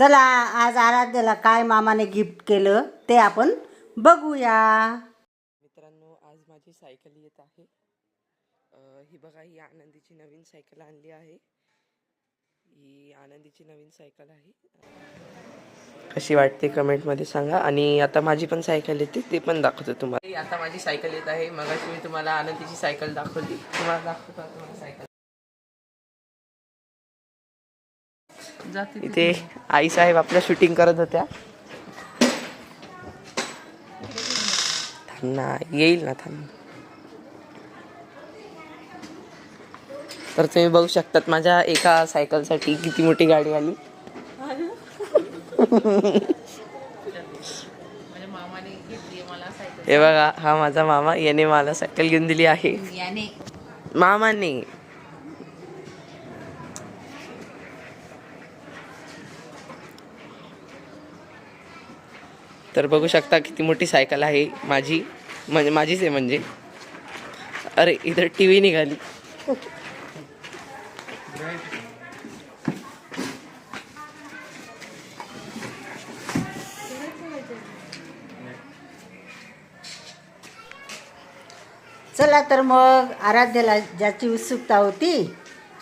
चला आज आराध्याला काय मामाने गिफ्ट केलं ते आपण बघूया. मित्रांनो आज माझी सायकल येत आहे. अ, ही बघा ही आनंदीची नवीन सायकल आणली आहे. ही आनंदीची नवीन सायकल आहे. कशी वाटते कमेंटमध्ये सांगा. आणि आता माझी पण सायकल येते ते पण दाखवतो तुम्हाला. आता माझी सायकल येत आहे. मग मी तुम्हाला आनंदीची सायकल दाखवली. तुम्हाला दाखवतो आता सायकल. इथे आई साहेब आपल्या शूटिंग करत होत्या. ना येईल ना थांब. तर तुम्ही बघू शकतात माझ्या एका सायकलसाठी किती मोठी गाडी आली. हे बघा हा माझा मामा याने मला सायकल घेऊन दिली आहे. मामाने. तर बघू शकता किती मोठी सायकल आहे माझी. म्हणजे माझीच आहे म्हणजे. अरे इथं टी व्ही निघाली. चला तर मग आराध्याला ज्याची उत्सुकता होती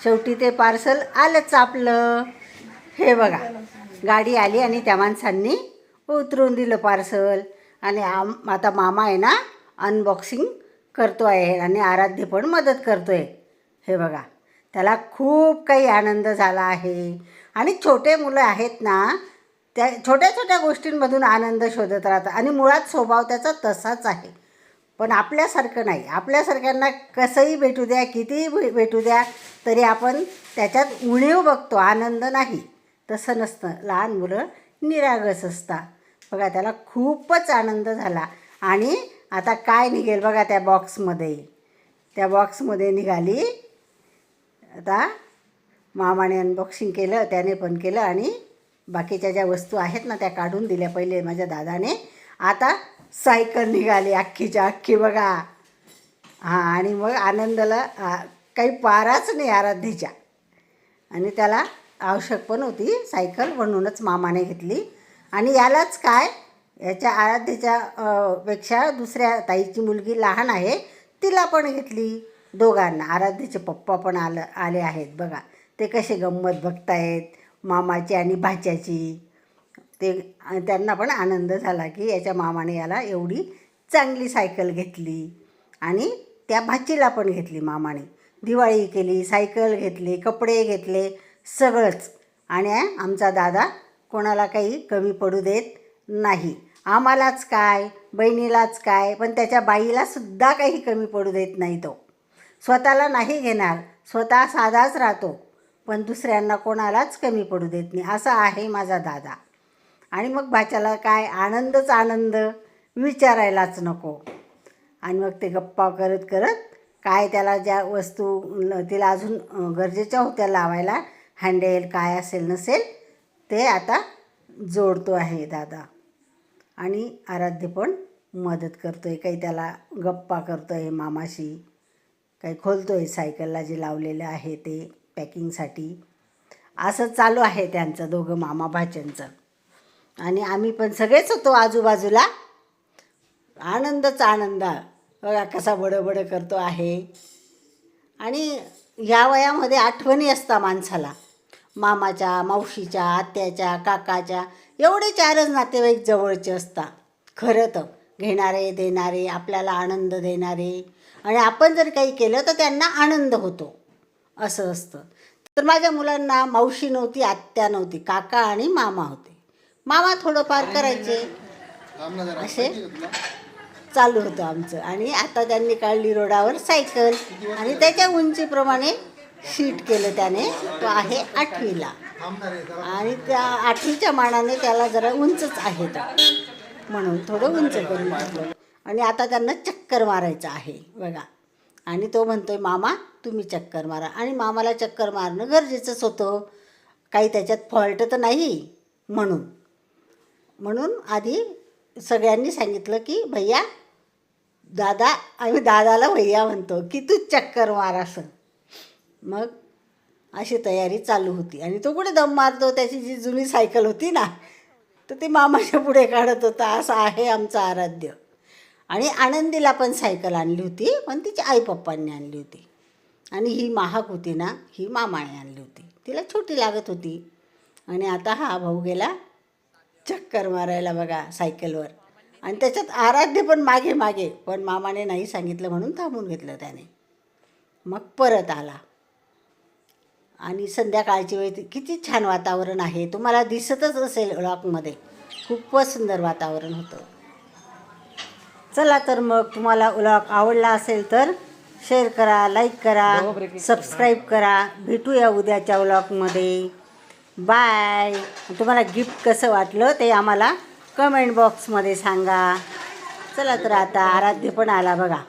शेवटी ते पार्सल आलंच आपलं. हे बघा गाडी आली आणि त्या माणसांनी उतरून दिलं पार्सल. आणि आम आता मामा आहे ना अनबॉक्सिंग करतो आहे आणि आराध्य पण मदत करतो आहे हे बघा त्याला खूप काही आनंद झाला आहे. आणि छोटे मुलं आहेत ना त्या छोट्या छोट्या गोष्टींमधून आनंद शोधत राहतात. आणि मुळात स्वभाव त्याचा तसाच आहे. पण आपल्यासारखं नाही. आपल्यासारख्यांना कसंही भेटू द्या कितीही भे- भेटू द्या तरी आपण त्याच्यात उणीव बघतो. आनंद नाही. तसं नसतं. लहान मुलं निरागस असतात. बघा त्याला खूपच आनंद झाला. आणि आता काय निघेल बघा त्या बॉक्समध्ये त्या बॉक्समध्ये निघाली. आता मामाने अनबॉक्सिंग केलं त्याने पण केलं आणि बाकीच्या ज्या वस्तू आहेत ना त्या काढून दिल्या पहिले माझ्या दादाने. आता सायकल निघाली अख्खीच्या अख्खी बघा. हां आणि मग आनंदाला काही पाराच नाही आराध्येच्या आणि त्याला आवश्यक पण होती सायकल म्हणूनच मामाने घेतली. आणि यालाच काय? याच्या आराध्येच्या पेक्षा दुसऱ्या ताईची मुलगी लहान आहे तिला पण घेतली दोघांना. आराध्येचे पप्पा पण आलं आले आहेत बघा. ते कसे गंमत बघतायत मामाची आणि भाच्याची. ते त्यांना पण आनंद झाला की याच्या मामाने याला एवढी चांगली सायकल घेतली. आणि त्या भाचीला पण घेतली मामाने. दिवाळी केली सायकल घेतली कपडे घेतले सगळंच. आणि आमचा दादा कोणाला काही कमी पडू देत नाही. आम्हालाच काय बहिणीलाच काय पण त्याच्या बाईलासुद्धा काही कमी पडू देत नाही तो. स्वतःला नाही घेणार स्वतः साधाच राहतो पण दुसऱ्यांना कोणालाच कमी पडू देत नाही. असा आहे माझा दादा. आणि मग भाच्याला काय आनंदच आनंद विचारायलाच नको. आणि मग ते गप्पा करत करत काय त्याला ज्या वस्तू तिला अजून गरजेच्या होत्या लावायला हँडेल काय असेल नसेल ते आता जोडतो आहे दादा. आणि आराध्य पण मदत करतो आहे काही त्याला गप्पा करतो आहे मामाशी काही खोलतो आहे सायकलला जे लावलेलं आहे ते पॅकिंगसाठी. असं चालू आहे त्यांचं दोघं मामा भाच्यांचं. आणि आम्ही पण सगळेच होतो आजूबाजूला. आनंदच आनंद. बघा कसा बडबड करतो आहे. आणि या वयामध्ये आठवणी असता माणसाला. मामाच्या मावशीच्या आत्याच्या काकाच्या एवढे चारच नातेवाईक जवळचे असतात. खरं तर घेणारे देणारे आपल्याला आनंद देणारे आणि आपण जर काही केलं तर त्यांना आनंद होतो. असं असतं. तर माझ्या मुलांना मावशी नव्हती आत्या नव्हती काका आणि मामा होते. मामा थोडंफार करायचे. असे? चालू होतं आमचं. आणि आता त्यांनी काढली रोडावर सायकल. आणि त्याच्या उंचीप्रमाणे शीट केलं त्याने तो आहे आठवीला. आणि त्या आठवीच्या मानाने त्याला जरा उंचच आहे तो. म्हणून थोडं उंच करून टाकलं. आणि आता त्यांना चक्कर मारायचं आहे बघा. आणि तो म्हणतोय मामा तुम्ही चक्कर मारा. आणि मामाला चक्कर मारणं गरजेचंच होतं. काही त्याच्यात फॉल्ट तर नाही म्हणून. म्हणून आधी सगळ्यांनी सांगितलं की भैया दादा आम्ही दादाला भैया म्हणतो की तू चक्कर मार असं. मग अशी तयारी चालू होती. आणि तो कुठे दम मारतो? त्याची जी जुनी सायकल होती ना तर ती मामाच्या पुढे काढत होता. असं आहे आमचं आराध्य. आणि आनंदीला पण सायकल आणली होती पण तिच्या आई पप्पांनी आणली होती. आणि ही महाग होती ना ही मामाने आणली होती. तिला छोटी लागत होती. आणि आता हा भाऊ गेला चक्कर मारायला बघा सायकलवर. आणि त्याच्यात आराध्य पण मागे मागे पण मामाने नाही सांगितलं म्हणून थांबून घेतलं त्याने. मग परत आला. आणि संध्याकाळची वेळ किती छान वातावरण आहे. तुम्हाला दिसतच असेल लॉकमध्ये खूपच सुंदर वातावरण होतं. चला तर मग तुम्हाला व्लॉग आवडला असेल तर शेअर करा लाईक करा सबस्क्राईब करा. भेटूया उद्याच्या व्लॉगमध्ये बाय तुम्हाला गिफ्ट कसं वाटलं ते आम्हाला कमेंट बॉक्समध्ये सांगा. चला तर आता आराध्य पण आला बघा.